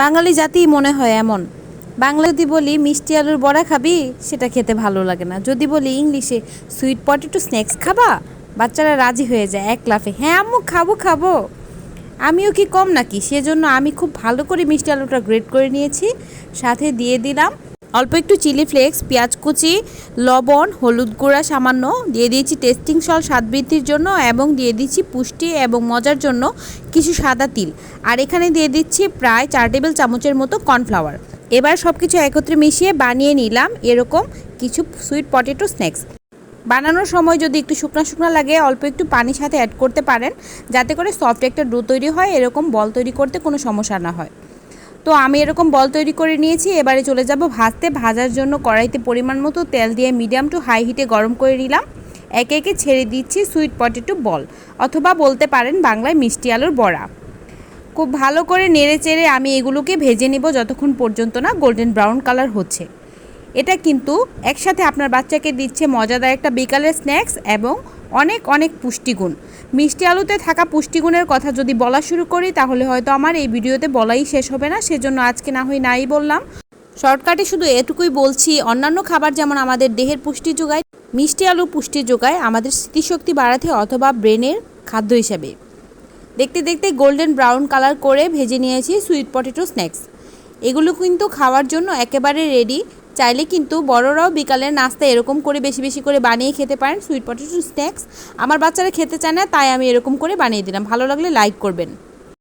বাঙালি জাতিই মনে হয় এমন। বাংলা যদি বলি, মিষ্টি আলুর বড়া খাবি, সেটা খেতে ভালো লাগে না। যদি বলি ইংলিশে সুইট পটেটো স্ন্যাক্স খাবা? বাচ্চারা রাজি হয়ে যায়, এক লাফে হ্যাঁ আম্মু, খাব খাব। আমিও কি কম নাকি? সেজন্য আমি খুব ভালো করে মিষ্টি আলুটা গ্রেড করে নিয়েছি, সাথে দিয়ে দিলাম। অল্প একটু চিলি ফ্লেক্স, পেঁয়াজ কুচি, লবণ, হলুদ গুঁড়া সামান্য, দিয়ে দিয়েছি টেস্টিং সল স্বাদ বৃদ্ধির জন্য এবং দিয়ে দিচ্ছি পুষ্টি এবং মজার জন্য কিছু সাদা তিল। আর এখানে দিয়ে দিচ্ছি প্রায় চার টেবিল চামচের মতো কর্নফ্লাওয়ার। এবার সব কিছু একত্রে মিশিয়ে বানিয়ে নিলাম এরকম কিছু সুইট পটেটো স্ন্যাক্স। বানানোর সময় যদি একটু শুকনা শুকনো লাগে, অল্প একটু পানির সাথে অ্যাড করতে পারেন। যাতে করে সফট একটা ডো তৈরি হয়, এরকম বল তৈরি করতে কোনো সমস্যা না হয়। তো আমি এরকম বল তৈরি করে নিয়েছি, এবারে চলে যাব ভাজতে। ভাজার জন্য কড়াইতে পরিমাণ মতো তেল দিয়ে মিডিয়াম টু হাই হিটে গরম করে নিলাম। একে একে ছেড়ে দিচ্ছি সুইট পটেটো বল, অথবা বলতে পারেন বাংলায় মিষ্টি আলুর বড়া। খুব ভালো করে নেড়ে চেড়ে আমি এগুলোকে ভেজে নিব যতক্ষণ পর্যন্ত না গোল্ডেন ব্রাউন কালার হচ্ছে। এটা কিন্তু একসাথে আপনার বাচ্চাকে দিচ্ছে মজাদার একটা বিকালের স্ন্যাক্স এবং অনেক অনেক পুষ্টিগুণ। মিষ্টি আলুতে থাকা পুষ্টিগুণের কথা যদি বলা শুরু করি, তাহলে হয়তো আমার এই ভিডিওতে বলাই শেষ হবে না, সেজন্য আজকে না হয় নাই বললাম। শর্টকাটে শুধু এটুকুই বলছি, অন্যান্য খাবার যেমন আমাদের দেহের পুষ্টি যোগায়, মিষ্টি আলু পুষ্টি যোগায় আমাদের স্মৃতিশক্তি বাড়াতে অথবা ব্রেনের খাদ্য হিসাবে। দেখতে দেখতে গোল্ডেন ব্রাউন কালার করে ভেজে নিয়েছি সুইট পটেটো স্ন্যাক্স। এগুলো কিন্তু খাওয়ার জন্য একেবারে রেডি। চাইলে কিন্তু বড়রাও বিকালের নাস্তা এরকম করে বেশি বেশি করে বানিয়ে খেতে পারেন সুইট পটেটো স্ন্যাক্স আমার বাচ্চারা খেতে চায় না, তাই আমি এরকম করে বানিয়ে দিলাম। ভালো লাগলে লাইক করবেন।